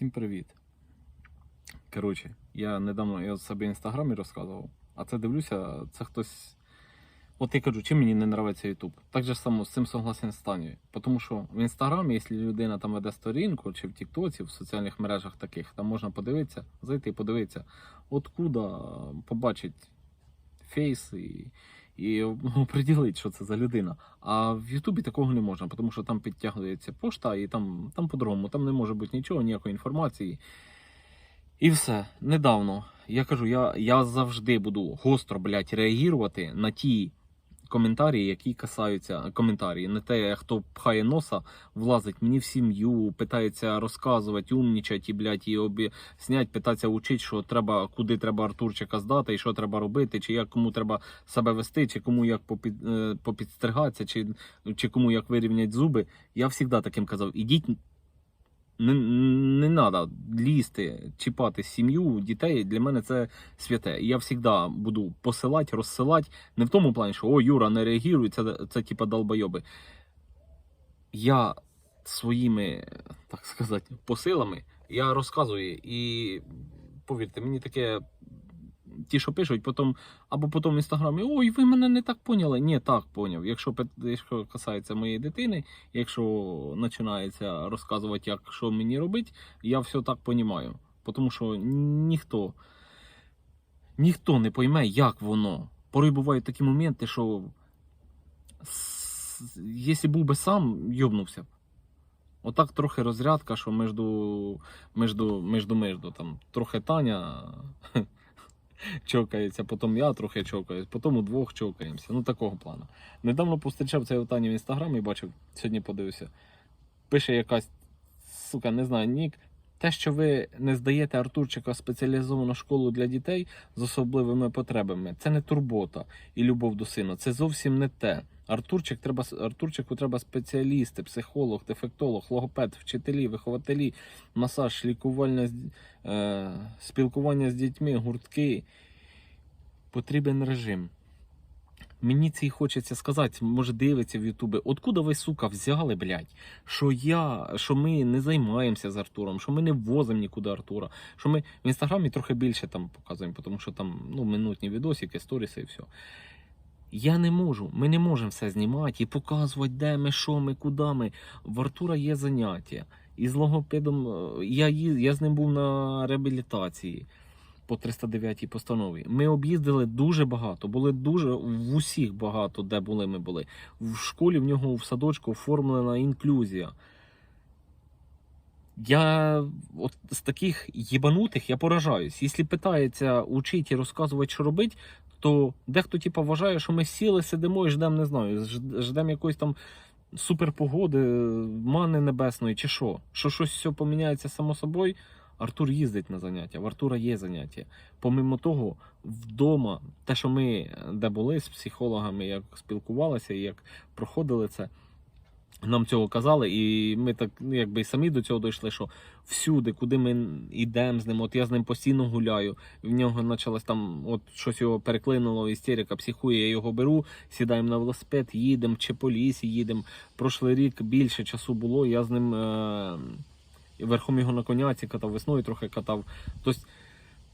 Всім привіт. Коротше, я недавно я себе в інстаграмі розказував, а це дивлюся, це хтось. От я кажу, чим мені не подобається YouTube. Так же само з цим согласен з Танею. Тому що в інстаграмі, якщо людина там веде сторінку, чи в Тіктоці, в соціальних мережах таких, там можна подивитися, зайти і подивитися, откуда побачить фейс і, і оприділити, що це за людина. А в Ютубі такого не можна, тому що там підтягується пошта, і там, там по-другому, там не може бути нічого, ніякої інформації. І все. Недавно. Я кажу, я, я завжди буду гостро, блядь, реагувати на ті коментарі, які касаються коментарі, не те, хто пхає носа, влазить мені в сім'ю, питається розказувати, умнічать і, блядь, і об'яснять, питається учити, що треба, куди треба Артурчика здати, і що треба робити, чи як кому треба себе вести, чи кому як попід, е, попідстригатися, чи, чи кому як вирівняти зуби. Я завжди таким казав: ідіть. Не, не треба лізти, чіпати сім'ю, дітей. Для мене це святе. Я завжди буду посилати, розсилати. Не в тому плані, що о, Юра не реагує, це, це типа долбойоби. Я своїми, так сказати, посилами я розказую. І повірте, мені таке. Ті, що пишуть, потім, або потім в інстаграмі, ой, ви мене не так поняли. Ні, так поняв. Якщо, якщо касається моєї дитини, якщо починається розказувати, як що мені робити, я все так розумію. Тому що ніхто, ніхто не пойме, як воно. Порой бувають такі моменти, що якщо був би сам, йобнувся б. Отак трохи розрядка, що между, между, между, между, там, трохи Таня чокається, потім я трохи чокаюсь, потім удвох чокаємося. Ну такого плану. Недавно пострічав цей Отані в і бачив, сьогодні подивився. Пише якась, сука, не знаю, нік. Те, що ви не здаєте Артурчика спеціалізовану школу для дітей з особливими потребами, це не турбота і любов до сина. Це зовсім не те. Артурчик треба Артурчику треба спеціалісти, психолог, дефектолог, логопед, вчителі, вихователі, масаж, лікувальне е, спілкування з дітьми, гуртки. Потрібен режим. Мені це і хочеться сказати, може дивиться в Ютубі, откуда ви, сука, взяли, блядь, що я, що ми не займаємося з Артуром, що ми не возимо нікуди Артура, що ми в інстаграмі трохи більше там показуємо, тому що там ну, минутні відосики, сторіси і все. Я не можу, ми не можемо все знімати і показувати, де ми, що ми, куди ми. В Артура є заняття. І з логопедом е, я, я з ним був на реабілітації по 309 постанові. Ми об'їздили дуже багато, були дуже в усіх багато, де були ми були. В школі в нього в садочку оформлена інклюзія. Я от з таких єбанутих я поражаюсь. Якщо питається учити і розказувати, що робити, то дехто типу, вважає, що ми сіли, сидимо і ждемо, не знаю, ждемо якоїсь там суперпогоди, мани небесної, чи що. Що щось все поміняється само собою. Артур їздить на заняття, в Артура є заняття. Помимо того, вдома, те, що ми де були з психологами, як спілкувалися як проходили це, нам цього казали, і ми так ну, якби самі до цього дійшли, що всюди, куди ми йдемо з ним, от я з ним постійно гуляю. В нього почалось там, от щось його переклинуло, істерика, психує, я його беру, сідаємо на велосипед, їдемо, чи по лісі їдемо. Прошлий рік більше часу було, я з ним е- верхом його на коняці катав, весною трохи катав. Тобто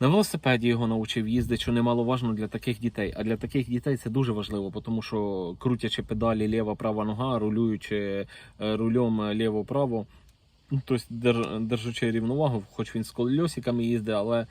на велосипеді його навчив їздити, що немаловажно для таких дітей. А для таких дітей це дуже важливо, тому що крутячи педалі ліва-права нога, рулюючи е, рульом ліво-право, ну, тобто дер, держачи рівновагу, хоч він з колесиками їздить, але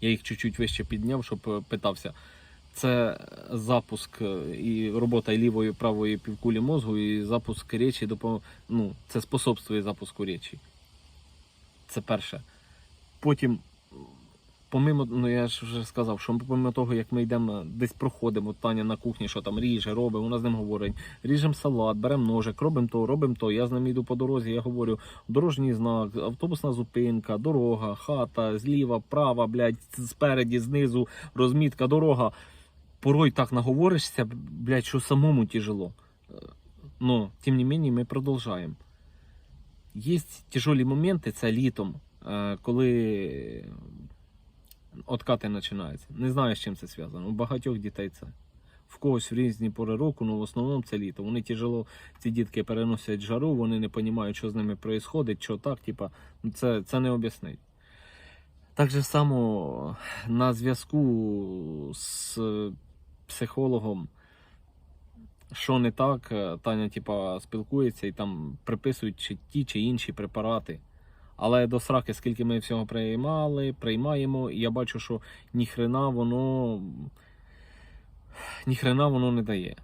я їх чуть-чуть вище підняв, щоб е, питався. Це запуск е, і робота лівої правої півкулі мозку, і запуск речі ну, це способствує запуску речі. Це перше. Потім, помимо, ну я ж вже сказав, що помимо того, як ми йдемо десь проходимо, Таня на кухні, що там ріже, робить, вона з ним говорить, ріжемо салат, беремо ножик, робимо то, робимо то. Я з ним йду по дорозі, я говорю, дорожній знак, автобусна зупинка, дорога, хата, зліва, права, блядь, спереді, знизу, розмітка, дорога. Порой так наговоришся, блядь, що самому тяжело. Но, тим не менее, ми продовжуємо. Є тяжелі моменти, це літом, е, коли откати починаються. Не знаю, з чим це зв'язано. У багатьох дітей це. В когось в різні пори року, ну в основному це літо. Вони тяжело, ці дітки переносять жару, вони не розуміють, що з ними відбувається, що так, типа, ну, це, це не об'яснить. Так само на зв'язку з психологом, що не так, е, Таня типа, спілкується і там приписують чи ті чи інші препарати. Але до сраки, скільки ми всього приймали, приймаємо, і я бачу, що ніхрена воно ніхрена воно не дає.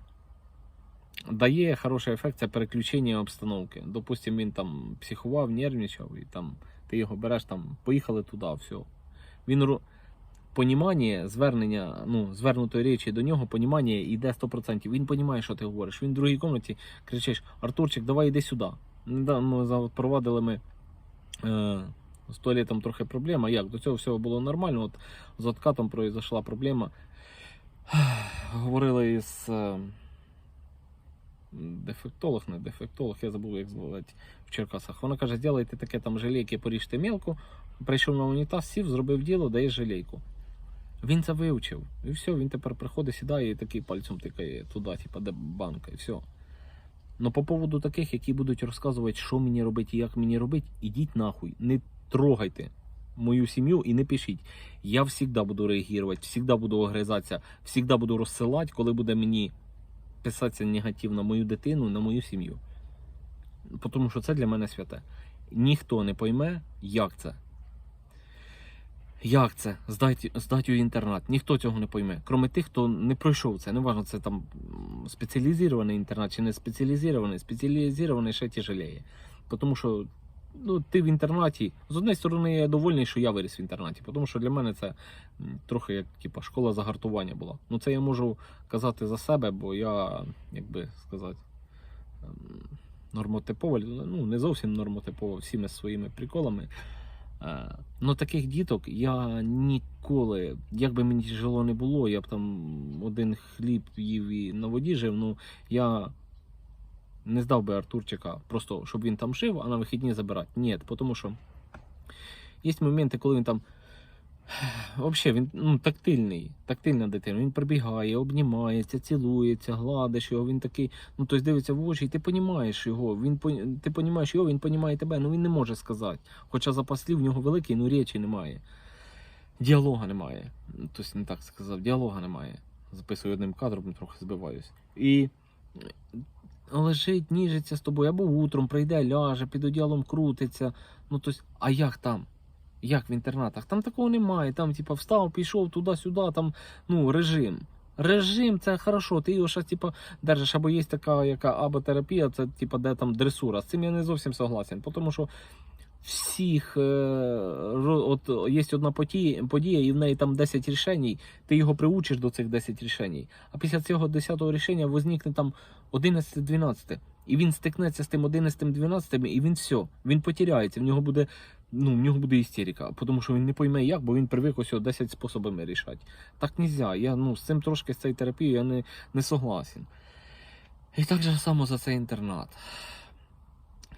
Дає хороший ефект це переключення обстановки. Допустим, він там психував, нервничав, і там ти його береш, там, поїхали туди, все. Він понімання, звернення, ну, звернутої речі до нього, понімання йде 100%. Він розуміє, що ти говориш. Він в другій кімнаті кричиш: Артурчик, давай йди сюди. Недавно за- провадили ми е, з туалетом трохи проблема. Як? До цього всього було нормально. От з откатом произошла проблема. Говорили із е, дефектолог, не дефектолог, я забув, як звати в Черкасах. Вона каже, зробайте таке там желейки, поріжте мелко. Прийшов на унітаз, сів, зробив діло, дає желейку. Він це вивчив. І все, він тепер приходить, сідає і такий пальцем тикає туди, типа, де банка, і все. Ну по поводу таких, які будуть розказувати, що мені робити і як мені робити, ідіть нахуй, не трогайте мою сім'ю і не пишіть. Я завжди буду реагувати, завжди буду огризатися, завжди буду розсилати, коли буде мені писатися негатив на мою дитину, на мою сім'ю. Тому що це для мене святе. Ніхто не пойме, як це. Як це? Здати, здати у інтернат. Ніхто цього не пойме. Кроме тих, хто не пройшов це. Неважно, це там спеціалізований інтернат чи не спеціалізований. Спеціалізований ще тяжеліє. Тому що ну, ти в інтернаті. З однієї сторони, я довольний, що я виріс в інтернаті, тому що для мене це трохи як типа, школа загартування була. Ну це я можу казати за себе, бо я, як би сказати, ем, нормотипова, ну не зовсім нормотипова, всіми своїми приколами. Е, Ну, таких діток я ніколи, як би мені тяжело не було, я б там один хліб їв і на воді жив, ну я не здав би Артурчика, просто щоб він там жив, а на вихідні забирати. Ні, тому що є моменти, коли він там. Взагалі, він ну, тактильний, тактильна дитина. Він прибігає, обнімається, цілується, гладиш його. Він такий, ну тобто дивиться в очі, і ти розумієш його. Він ти розумієш його, він розуміє тебе, ну він не може сказати. Хоча запас в нього великий, ну речі немає. Діалога немає. Тобто не так сказав, діалога немає. Записую одним кадром, трохи збиваюсь. І лежить, ніжиться з тобою, або утром прийде, ляже, під одіялом крутиться. Ну тобто, а як там? Як в інтернатах? Там такого немає. Там, типа, встав, пішов туди-сюди, там, ну, режим. Режим це хорошо, ти його ще типа, держиш, або є така, яка аботерапія, це типа, де там дресура. З цим я не зовсім согласен, тому що всіх е, от є одна подія, подія, і в неї там 10 рішень, ти його приучиш до цих 10 рішень. А після цього 10-го рішення возникне там 11-12. І він стикнеться з тим 11-12, і він все, він потеряється, в нього буде. Ну, в нього буде істерика, тому що він не пойме як, бо він привик ось 10 способами рішати. Так нельзя. Я ну, з цим трошки з цією терапією я не, не согласен. І так же само за цей інтернат.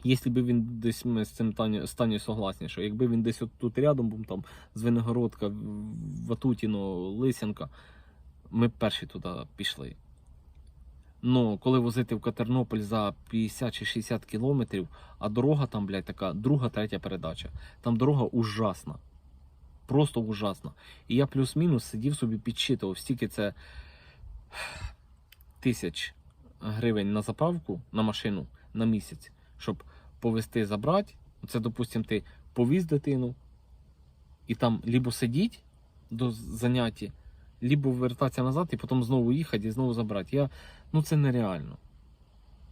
Б він десь ми з цим Таню, з согласні, що якби він десь от тут рядом був там з Виногородка, Ватутіно, Лисенка, ми б перші туди пішли. Ну, коли возити в Катернополь за 50 чи 60 кілометрів, а дорога там, блядь, така друга, третя передача. Там дорога ужасна. Просто ужасна. І я плюс-мінус сидів собі підсчитував, стільки це тисяч гривень на заправку на машину на місяць, щоб повезти, забрати. Це, допустим, ти повіз дитину і там лібо сидіть до заняття, лібо вертатися назад і потім знову їхати і знову забрати. Я, ну це нереально.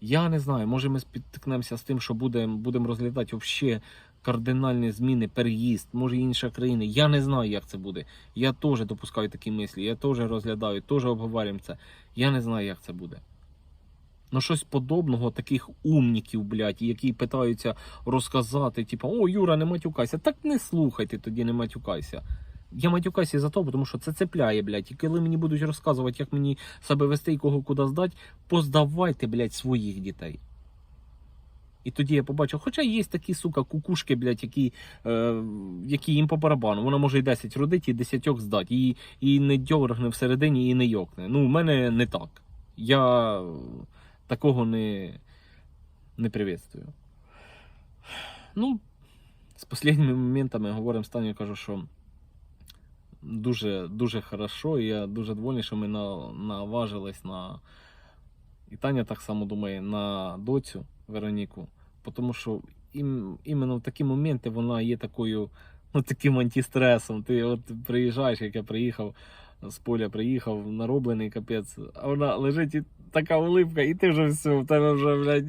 Я не знаю, може ми спіткнемося з тим, що будемо будем розглядати взагалі кардинальні зміни, переїзд, може інша країна. Я не знаю, як це буде. Я теж допускаю такі мислі, я теж розглядаю, теж обговорюємо це. Я не знаю, як це буде. Ну, щось подобного, таких умніків, блядь, які питаються розказати, типу, о, Юра, не матюкайся. Так не слухайте тоді, не матюкайся. Я матюкаюся за то, тому що це цепляє, блядь. І коли мені будуть розказувати, як мені себе вести і кого куди здати, поздавайте, блядь, своїх дітей. І тоді я побачив, хоча є такі сука кукушки, блядь, які, е, які їм по барабану. Вона може і 10 родити, і 10 здати. І, і не дьоргне всередині, і не йокне. Ну, у мене не так. Я такого не, не приветствую. Ну, з останніми моментами говоримо стані, кажу, що дуже, дуже хорошо, і я дуже довольний, що ми на, наважились на. І Таня так само думає на доцю Вероніку, тому що ім, іменно в такі моменти вона є такою, ну, таким антистресом. Ти от приїжджаєш, як я приїхав з поля, приїхав, нароблений капець, а вона лежить і така улипка, і ти вже все, в тебе вже, блядь,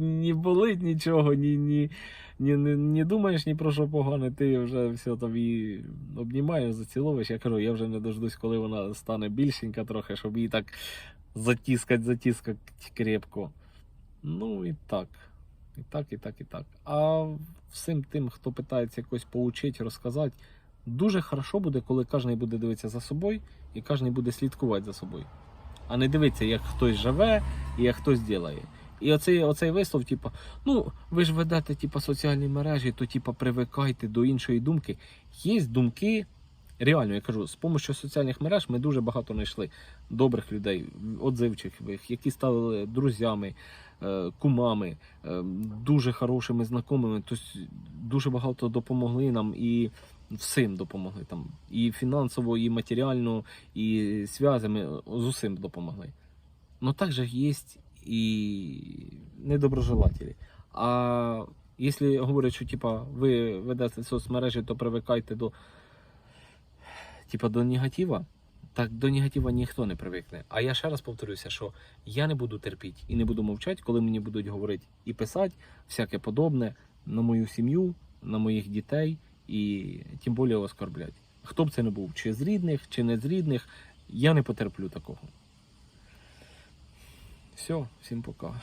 не болить нічого, ні, ні, ні, не думаєш ні про що погане, ти вже все тобі обнімаєш, заціловуєш. Я кажу, я вже не дождусь, коли вона стане більшенька трохи, щоб її так затіскать, затіскать крепко. Ну і так. І так, і так, і так. А всім тим, хто питається якось поучити, розказати, дуже хорошо буде, коли кожен буде дивитися за собою і кожен буде слідкувати за собою. А не дивитися, як хтось живе і як хтось ділає. І оцей, оцей вислов, типу, ну, ви ж ведете типу, соціальні мережі, то типу, привикайте до іншої думки. Є думки, реально, я кажу, з допомогою соціальних мереж ми дуже багато знайшли добрих людей, отзивчивих, які стали друзями, е, кумами, е, дуже хорошими знайомими. Тобто дуже багато допомогли нам і всім допомогли там. І фінансово, і матеріально, і зв'язами з усім допомогли. Но также есть і недоброжелателі. А якщо говорять, що типа, ви ведете соцмережі, то привикайте до, типа, до негатива, так до негатива ніхто не привикне. А я ще раз повторюся, що я не буду терпіти і не буду мовчати, коли мені будуть говорити і писати всяке подобне на мою сім'ю, на моїх дітей і тим більше оскорблять. Хто б це не був, чи з рідних, чи не з рідних, я не потерплю такого. Все, всім пока.